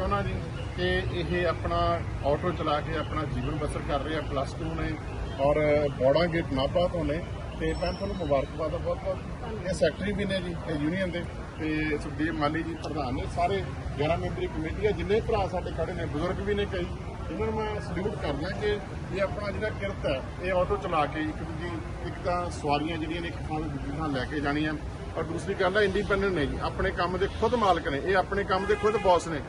ਚਾਹੁੰਦਾ ਜੀ ਕਿ ਇਹ ਆਪਣਾ ਆਟੋ ਚਲਾ ਕੇ ਆਪਣਾ ਜੀਵਨ ਬਸਰ ਕਰ ਰਹੇ ਆ ਪਲੱਸ 2 ਨੇ ਔਰ ਬੋੜਾ ਗੇਟ ਨਾਭਾ ਤੋਂ ਨੇ। ਤੇ ਮੈਂ ਤੁਹਾਨੂੰ ਮੁਬਾਰਕਬਾਦ ਆ ਬਹੁਤ ਬਹੁਤ। ਇਹ ਸੈਕਟਰੀ ਵੀ ਨੇ ਜੀ, ਇਹ ਯੂਨੀਅਨ ਦੇ। ਤੇ ਸੁਖਦੇਵ ਮਾਲੀ ਜੀ, ਪ੍ਰਧਾਨ ਨੇ ਸਾਰੇ 11 ਮੈਂਬਰੀ ਕਮੇਟੀ ਆ, ਜਿੰਨੇ ਭਰਾ ਸਾਡੇ ਖੜੇ ਨੇ, ਬਜ਼ੁਰਗ ਵੀ ਨੇ ਕਈ। ਇਹਨਾਂ ਨੂੰ ਮੈਂ ਸਲੂਟ ਕਰਦਾ ਕਿ ਇਹ ਆਪਣਾ ਜਿਹੜਾ ਕਿਰਤ ਹੈ, ਇਹ ਆਟੋ ਚਲਾ ਕੇ ਇੱਕ ਦੂਜੀ, ਇੱਕ ਤਾਂ ਸਵਾਰੀਆਂ ਜਿਹੜੀਆਂ ਨੇ, ਇੱਕ ਥਾਂ ਤੋਂ ਦੂਜੀ ਥਾਂ ਲੈ ਕੇ ਜਾਣੀਆਂ। ਔਰ ਦੂਸਰੀ ਗੱਲ ਹੈ ਇੰਡੀਪੈਂਡੈਂਟ ਨੇ ਜੀ, ਆਪਣੇ ਕੰਮ ਦੇ ਖੁਦ ਮਾਲਕ ਨੇ। ਇਹ ਆਪਣੇ ਕੰਮ ਦੇ ਖੁਦ ਬੌਸ ਨੇ।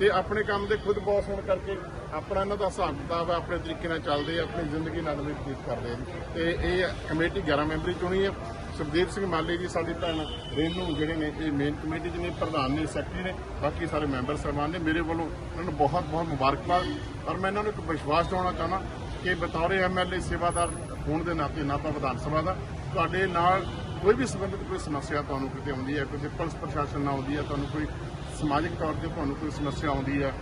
ਤੇ ਆਪਣੇ ਕੰਮ ਦੇ ਖੁਦ ਬੌਸ ਹੋਣ ਕਰਕੇ ਆਪਣਾ ਇਹਨਾਂ ਦਾ ਹਿਸਾਬ ਕਿਤਾਬ ਆਪਣੇ ਤਰੀਕੇ ਨਾਲ ਚੱਲਦੇ ਆ, ਆਪਣੀ ਜ਼ਿੰਦਗੀ ਨਾਲ ਵੀ ਬਤੀਤ ਕਰਦੇ ਆ ਤੇ ਇਹ ਕਮੇਟੀ 11 ਮੈਂਬਰੀ ਚੁਣੀ ਹੈ। ਸੁਖਦੇਵ ਸਿੰਘ ਮਾਲੀ ਜੀ, ਸਾਡੀ ਭੈਣ ਰੇਨੂ ਜਿਹੜੇ ਨੇ, ਇਹ ਮੇਨ ਕਮੇਟੀ ਦੇ ਨੇ, ਪ੍ਰਧਾਨ ਨੇ ਸੈਕਟਰੀ ਨੇ, ਬਾਕੀ ਸਾਰੇ ਮੈਂਬਰ ਸਰਮਾਨ ਨੇ, ਮੇਰੇ ਵੱਲੋਂ ਉਹਨਾਂ ਨੂੰ ਬਹੁਤ ਬਹੁਤ ਮੁਬਾਰਕਬਾਦ। ਔਰ ਮੈਂ ਇਹਨਾਂ ਨੂੰ ਇੱਕ ਵਿਸ਼ਵਾਸ ਦਿਵਾਉਣਾ ਚਾਹੁੰਦਾ ਕਿ ਬਤੌਰ ਐਮਐਲਏ ਸੇਵਾਦਾਰ ਹੋਣ ਦੇ ਨਾਤੇ ਨਾਭਾ ਵਿਧਾਨ ਸਭਾ ਦਾ, ਤੁਹਾਡੇ ਨਾਲ ਕੋਈ ਵੀ ਸੰਬੰਧਿਤ ਕੋਈ ਸਮੱਸਿਆ ਤੁਹਾਨੂੰ ਕਿਤੇ ਆਉਂਦੀ ਹੈ ਕੋਈ ਪੁਲਿਸ ਪ੍ਰਸ਼ਾਸਨ ਨਾਲ ਆਉਂਦੀ ਹੈ, ਤੁਹਾਨੂੰ ਕੋਈ ਸਮਾਜਿਕ ਤੌਰ ਤੇ ਤੁਹਾਨੂੰ ਕੋਈ ਸਮੱਸਿਆ ਆਉਂਦੀ ਹੈ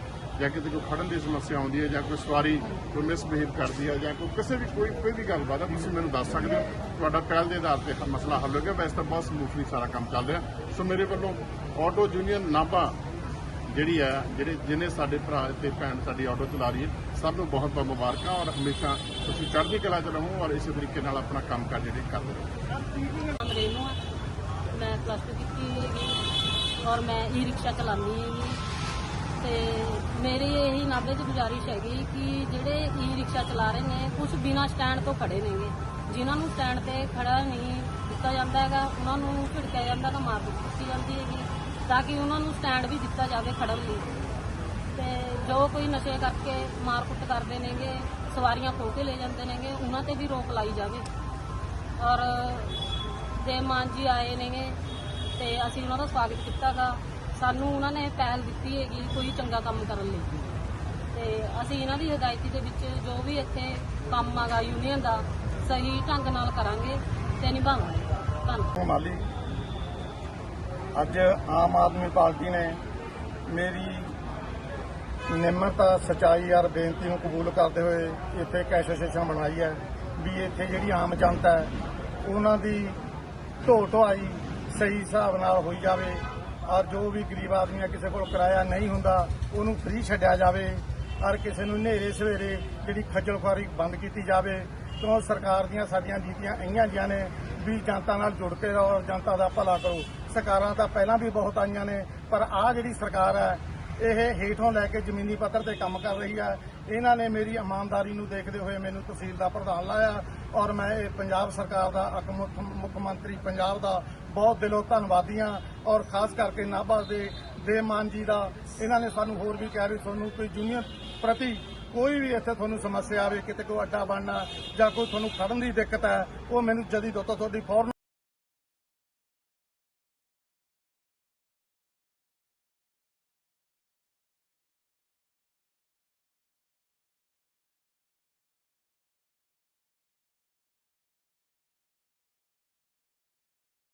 ਜਾਂ ਕਿਤੇ ਕੋਈ ਖੜਨ ਦੀ ਸਮੱਸਿਆ ਆਉਂਦੀ ਹੈ ਜਾਂ ਕੋਈ ਸਵਾਰੀ ਕੋਈ ਮਿਸਬਿਹੇਵ ਕਰਦੀ ਹੈ ਜਾਂ ਕੋਈ ਕਿਸੇ ਵੀ ਕੋਈ ਕੋਈ ਵੀ ਗੱਲਬਾਤ ਹੈ, ਤੁਸੀਂ ਮੈਨੂੰ ਦੱਸ ਸਕਦੇ ਹੋ। ਤੁਹਾਡਾ ਪਹਿਲ ਦੇ ਆਧਾਰ ਤੇ ਮਸਲਾ ਹੱਲ ਹੋ ਗਿਆ। ਵੈਸੇ ਤਾਂ ਬਹੁਤ ਸਮੂਥਲੀ ਸਾਰਾ ਕੰਮ ਚੱਲ ਰਿਹਾ। ਸੋ ਮੇਰੇ ਵੱਲੋਂ ਆਟੋ ਯੂਨੀਅਨ ਨਾਭਾ ਜਿਹੜੀ ਹੈ, ਜਿਹੜੇ ਜਿਹਨੇ ਸਾਡੇ ਭਰਾ ਤੇ ਭੈਣ ਸਾਡੀ ਆਟੋ ਚਲਾ ਰਹੀ ਹੈ, ਸਭ ਨੂੰ ਬਹੁਤ ਬਹੁਤ ਮੁਬਾਰਕਾਂ ਔਰ ਹਮੇਸ਼ਾ ਤੁਸੀਂ ਚੜ੍ਹਦੀ ਕਲਾ ਚ ਰਹੋ ਔਰ ਇਸੇ ਤਰੀਕੇ ਨਾਲ ਆਪਣਾ ਕੰਮ ਕਰ ਜਿਹੜੇ ਕਰਦੇ ਰਹੋ ਔਰ ਮੈਂ ਈ ਰਿਕਸ਼ਾ ਚਲਾਉਂਦੀ ਹੈਗੀ। ਤੇ ਮੇਰੀ ਇਹੀ ਨਾਭੇ 'ਚ ਗੁਜ਼ਾਰਿਸ਼ ਹੈਗੀ ਕਿ ਜਿਹੜੇ ਈ ਰਿਕਸ਼ਾ ਚਲਾ ਰਹੇ ਨੇ ਕੁਝ ਬਿਨਾਂ ਸਟੈਂਡ ਤੋਂ ਖੜੇ ਨੇਗੇ। ਜਿਨ੍ਹਾਂ ਨੂੰ ਸਟੈਂਡ ਤੇ ਖੜਾ ਨਹੀਂ ਦਿੱਤਾ ਜਾਂਦਾ ਹੈਗਾ, ਉਹਨਾਂ ਨੂੰ ਝਿੜਕਿਆ ਜਾਂਦਾ ਤਾਂ ਮਾਰ ਦਿੱਤੀ ਜਾਂਦੀ ਹੈਗੀ, ਤਾਂ ਕਿ ਉਹਨਾਂ ਨੂੰ ਸਟੈਂਡ ਵੀ ਦਿੱਤਾ ਜਾਵੇ ਖੜਨ ਲਈ। ਤੇ ਜੋ ਕੋਈ ਨਸ਼ੇ ਕਰਕੇ ਮਾਰਕੁੱਟ ਕਰਦੇ ਨੇਗੇ, ਸਵਾਰੀਆਂ ਖੋ ਕੇ ਲੈ ਜਾਂਦੇ ਨੇਗੇ, ਉਹਨਾਂ ਤੇ ਵੀ ਰੋਕ ਲਾਈ ਜਾਵੇ। ਔਰ ਦੇ ਮਾਨ ਜੀ ਆਏ ਨੇਗੇ ਤੇ ਅਸੀਂ ਉਹਨਾਂ ਦਾ ਸਵਾਗਤ ਕੀਤਾਗਾ। ਸਾਨੂੰ ਉਹਨਾਂ ਨੇ ਪਹਿਲ ਦਿੱਤੀ ਹੈਗੀ ਕੋਈ ਚੰਗਾ ਕੰਮ ਕਰਨ ਲਈ। ਤੇ ਅਸੀਂ ਇਹਨਾਂ ਦੀ ਹਦਾਇਤੀ ਦੇ ਵਿੱਚ ਜੋ ਵੀ ਇੱਥੇ ਕੰਮ ਆਗਾ ਯੂਨੀਅਨ ਦਾ, ਸਹੀ ਢੰਗ ਨਾਲ ਕਰਾਂਗੇ ਤੇ ਨਿਭਾਵਾਂਗੇ। ਧੰਨਵਾਦ। ਮਾਲੀ, ਅੱਜ ਆਮ ਆਦਮੀ ਪਾਰਟੀ ਨੇ ਮੇਰੀ ਨਿਮਰਤਾ, ਸਚਾਈ ਔਰ ਬੇਨਤੀ ਨੂੰ ਕਬੂਲ ਕਰਦੇ ਹੋਏ ਇੱਥੇ ਇੱਕ ਐਸੋਸੀਏਸ਼ਨ ਬਣਾਈ ਹੈ ਵੀ ਇੱਥੇ ਜਿਹੜੀ ਆਮ ਜਨਤਾ ਹੈ, ਉਹਨਾਂ ਦੀ ਢੋ ਢੁਆਈ ਸਹੀ ਹਿਸਾਬ ਨਾਲ ਹੋਈ ਜਾਵੇ ਔਰ ਜੋ ਵੀ ਗਰੀਬ ਆਦਮੀ ਹੈ ਕਿਸੇ ਕੋਲ ਕਿਰਾਇਆ ਨਹੀਂ ਹੁੰਦਾ, ਉਹਨੂੰ ਫ੍ਰੀ ਛੱਡਿਆ ਜਾਵੇ ਔਰ ਕਿਸੇ ਨੂੰ ਹਨੇਰੇ ਸਵੇਰੇ ਜਿਹੜੀ ਖੱਜਲ ਖੁਆਰੀ ਬੰਦ ਕੀਤੀ ਜਾਵੇ, ਕਿਉਂ ਸਰਕਾਰ ਦੀਆਂ ਸਾਡੀਆਂ ਨੀਤੀਆਂ ਇਹੀਆਂ ਜੀਆਂ ਨੇ ਵੀ ਜਨਤਾ ਨਾਲ ਜੁੜ ਕੇ ਰਹੋ ਔਰ ਜਨਤਾ ਦਾ ਭਲਾ ਕਰੋ। ਸਰਕਾਰਾਂ ਤਾਂ ਪਹਿਲਾਂ ਵੀ ਬਹੁਤ ਆਈਆਂ ਨੇ, ਪਰ ਆਹ ਜਿਹੜੀ ਸਰਕਾਰ ਹੈ, ਇਹ ਹੇਠੋਂ ਲੈ ਕੇ ਜ਼ਮੀਨੀ ਪੱਧਰ ਤੇ ਕੰਮ ਕਰ ਰਹੀ ਹੈ। ਇਹਨਾਂ ਨੇ ਮੇਰੀ ਇਮਾਨਦਾਰੀ ਨੂੰ ਦੇਖਦੇ ਹੋਏ ਮੈਨੂੰ ਤਹਿਸੀਲ ਦਾ ਪ੍ਰਧਾਨ ਲਾਇਆ ਔਰ ਮੈਂ ਇਹ ਪੰਜਾਬ ਸਰਕਾਰ ਦਾ ਮੁੱਖ ਮੰਤਰੀ ਪੰਜਾਬ ਦਾ ਬਹੁਤ ਦਿਲੋਂ ਧੰਨਵਾਦੀ ਹਾਂ ਔਰ ਖਾਸ ਕਰਕੇ ਨਾਭਾ ਦੇ ਦੇ ਮਾਨ ਜੀ ਦਾ। ਇਹਨਾਂ ਨੇ ਸਾਨੂੰ ਹੋਰ ਵੀ ਕਿਹਾ ਵੀ ਤੁਹਾਨੂੰ ਕੋਈ ਜੂਨੀਅਰ ਪ੍ਰਤੀ ਕੋਈ ਵੀ ਇੱਥੇ ਤੁਹਾਨੂੰ ਸਮੱਸਿਆ ਆਵੇ, ਕਿਤੇ ਕੋਈ ਅੱਡਾ ਬਣਨਾ ਜਾਂ ਕੋਈ ਤੁਹਾਨੂੰ ਖੜਨ ਦੀ ਦਿੱਕਤ ਹੈ, ਉਹ ਮੈਨੂੰ ਜਦੀ ਤੋਂ ਤੁਹਾਡੀ ਫੌਰਨ